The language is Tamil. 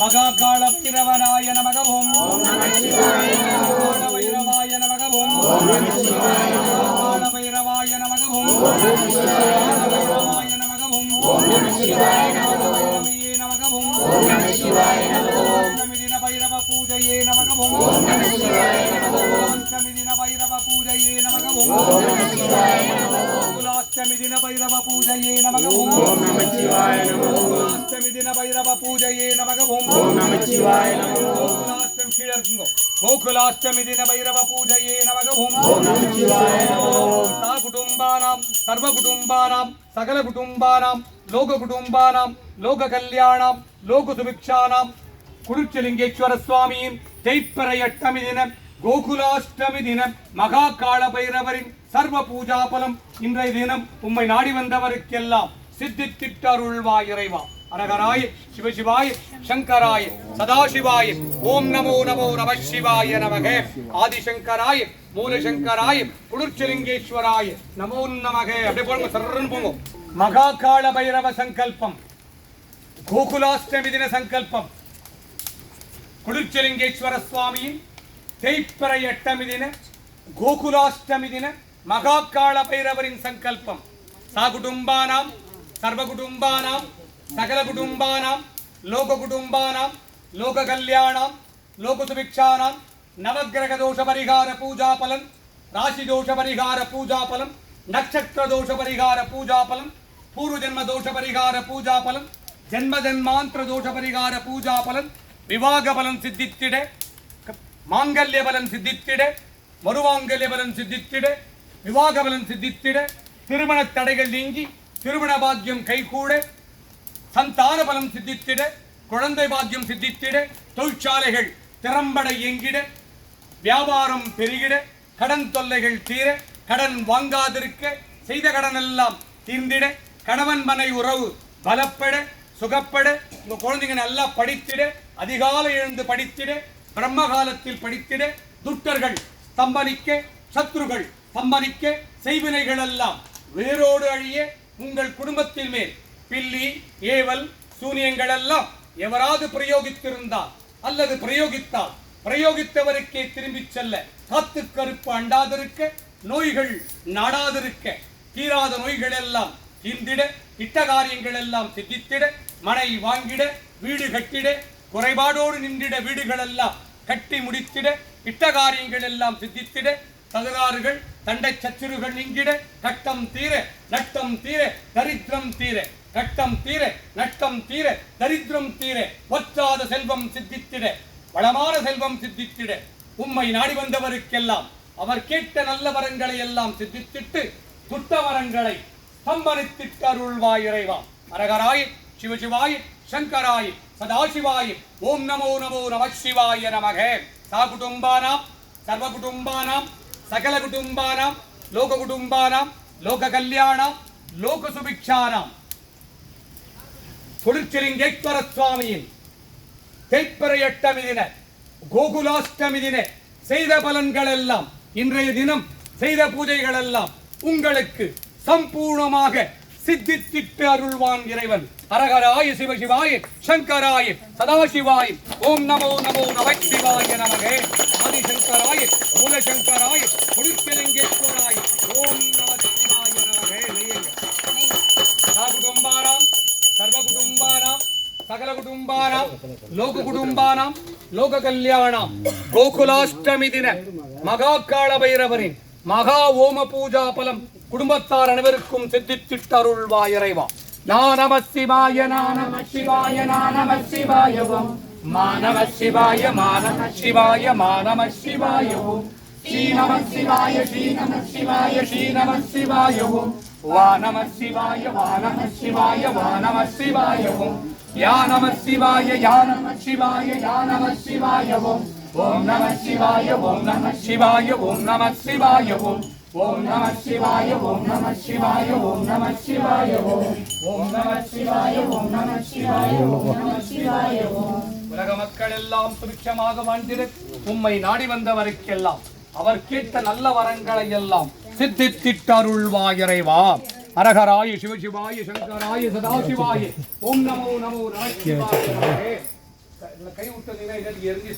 மகாகால பைரவனாய நமகவும் கால பைரவாய நமகவும் கால பைரவாய நமகவும் கால பைரவாய நமகவும் பைரவியே நமகவும் அஷ்டமிதின பைரவ பூஜையே நமகவும் அஷ்டமிதின பைரவ பூஜையே நமகவும் குலாஷ்டமி தின பைரவ பூஜையே நமகவும் கோகுலாஷ்டம் கீழே இருக்குங்கோ கோகுலாஷ்டமி தின பைரவ பூஜையே நமகவும் சா குடும்பானாம் சர்வ குடும்பானாம் சகல குடும்பானாம் லோக குடும்பானாம் லோக கல்யாணாம் லோக சுபிக்ஷானாம் குருச்சலிங்கேஸ்வர சுவாமியின் ஜெய்ப்பரை அஷ்டமி தினம் கோகுலாஷ்டமி தினம் மகா கால பைரவரின் சர்வ பூஜா பலம் இன்றைய தினம் உம்மை நாடி வந்தவருக்கெல்லாம் சித்தித்திட்டருள்வாய் இறைவா. அரகராய் சிவசிவாய் சங்கராய் சதாசிவாய் ஓம் நமோ நமோ நம சிவாய நமக. ஆதிசங்கராய் மூலசங்கராய் குளிர்ச்சலிங்கேஸ்வராய் நமோ நமக. அப்படியே போங்க சர்றன்னு போங்க. மகா கால பைரவ சங்கல்பம் கோகுலாஷ்டமி தின சங்கல்பம் குளிர்ச்சலிங்கேஸ்வர சுவாமியின் தேய்ப்பறை எட்டமி தின கோகுலாஷ்டமி தின மகா கால பைரவரின் சங்கல்பம். சா குடும்பானாம் சர்வ குடும்பானாம் சகல குடும்பானாம் லோக குடும்பானாம் லோக கல்யாணாம் லோக சுபிக்ஷானாம் நவக்கிரக தோஷ பரிகார பூஜா பலன் ராசி தோஷ பரிகார பூஜா பலம் நட்சத்திர தோஷ பரிகார பூஜா பலம் பூர்வ ஜென்ம தோஷ பரிகார பூஜா பலம் ஜென்ம ஜென்மாந்திர தோஷ பரிகார பூஜா பலன் விவாக பலன் சித்தித்திட க- மாங்கல்ய பலன் சித்தித்திட மறுவாங்கல்ய பலன் சித்தித்திட விவாக பலன் சித்தித்திட திருமண தடைகள் நீங்கி திருமண பாக்கியம் கைகூட சந்தான பலம் சித்தித்திட குழந்தை பாக்கியம் சித்தித்திட தொழிற்சாலைகள் திறம்பட இயங்கிட வியாபாரம் பெருகிட கடன் தொல்லைகள் தீர கடன் வாங்காதிருக்க செய்த கடன் எல்லாம் தீர்ந்திட கணவன் மனை உறவு பலப்பட சுகப்பட உங்க குழந்தைங்க நல்லா படித்திட அதிகாலை எழுந்து படித்திட பிரம்ம காலத்தில் படித்திட துட்டர்கள் ஸ்தம்பனிக்க சத்ருகள் ஸ்தம்பனிக்க செய்வினைகள் எல்லாம் வேரோடு அழிய உங்கள் குடும்பத்தின் மேல். பில்லி ஏவல் சூனியங்கள் எல்லாம் எவராது பிரயோகித்திருந்தால் அல்லது பிரயோகித்தால் பிரயோகித்தவருக்கே திரும்பிச் செல்ல காத்து கருப்பு அண்டாதிருக்க நோய்கள் நாடாதிருக்க தீராத நோய்கள் எல்லாம் தீர்ந்திட இட்ட காரியங்கள் எல்லாம் சித்தித்திட மனை வாங்கிட வீடு கட்டிட குறைபாடோடு நின்றிட வீடுகள் எல்லாம் கட்டி முடித்திட இட்ட காரியங்கள் எல்லாம் சித்தித்திட தகராறுகள் தண்டை சச்சுருகள் நீங்கிட கட்டம் தீர நட்டம் தீர தரித்திரம் தீர கட்டம் தீர நட்டம் தீர தரித்திரம் தீர ஒற்றாத செல்வம் சித்தித்திட வளமான செல்வம் சித்தித்திட. உம்மை நாடி வந்தவருக்கெல்லாம் அவர் கேட்ட நல்ல வரங்களை எல்லாம் சித்தித்திட்டு துட்ட வரங்களை ஸ்தம்பனித்திட்டு அருள்வாய் இறைவாம் அரகராய் சிவசிவாய் சங்கராய் சதாசிவாய் ஓம் நமோ நமோ நம சிவாய நமக. சா குடும்பானாம் சர்வ குடும்பானாம் சகல குடும்பானாம் லோக குடும்பானாம் லோக கல்யாணம் லோக சுபிக்ஷானாம் தொழிற்சிலிங்கேஸ்வர சுவாமியின் தேய்ப்பறை எட்டமி தின கோகுலாஷ்டமி தின செய்த பலன்கள் எல்லாம் இன்றைய தினம் செய்த பூஜைகள் எல்லாம் உங்களுக்கு சம்பூர்ணமாக சித்தித்திட்டு அருள்வான் இறைவன். ஹரஹராய சிவசிவாய சங்கராய சதாசிவாய ஓம் நமோ நமோ நமச்சிவாய நமகே. ஆதிசங்கராய மூலசங்கராய குடிச்சலிங்கேஸ்வராய ஓம் நமச்சிவாய நமகே. குடும்பாராம் சர்வ குடும்பாராம் சகல குடும்பானாம் லோக குடும்பானாம் லோக கல்யாணாம் கோகுலாஷ்டமி தின மகா கால பைரவரின் மகா ஓம பூஜா பலம் குடும்பத்தார் அனைவருக்கும் சித்தித்திட்டு அருள்வாய் இறைவா நானம சிவாய நானம சிவாய நானம சிவாயவும் மானம சிவாய மானம சிவாய மானம சிவாயவும் ஸ்ரீநம சிவாய ஸ்ரீநம சிவாய ஸ்ரீநம சிவாயவும் வானம சிவாய வானம சிவாய வானம சிவாயவும் யானம சிவாய யானம சிவாய யானம சிவாயவும் ஓம் நம சிவாய ஓம் நம சிவாய ஓம் நம சிவாயவும் ஓம் நம சிவாய ஓம் நம சிவாய ஓம் நம சிவாய ஓம். ஓம் நம சிவாய ஓம் நம சிவாய ஓம் நம சிவாய ஓம். உலக மக்கள் எல்லாம் சுபிட்சமாக வாழ்ந்திட உம்மை நாடி வந்தவருக்கெல்லாம் அவர் கேட்ட நல்ல வரங்களை எல்லாம் சித்தித்திட்டருள்வாய் இறைவா. அரகராய சிவசிவாய சங்கராய சதாசிவாய. ஓம் நமோ நமோ நமகே கை விட்டு வந்தீங்கன்னா இல்லாட்டி எரிஞ்சு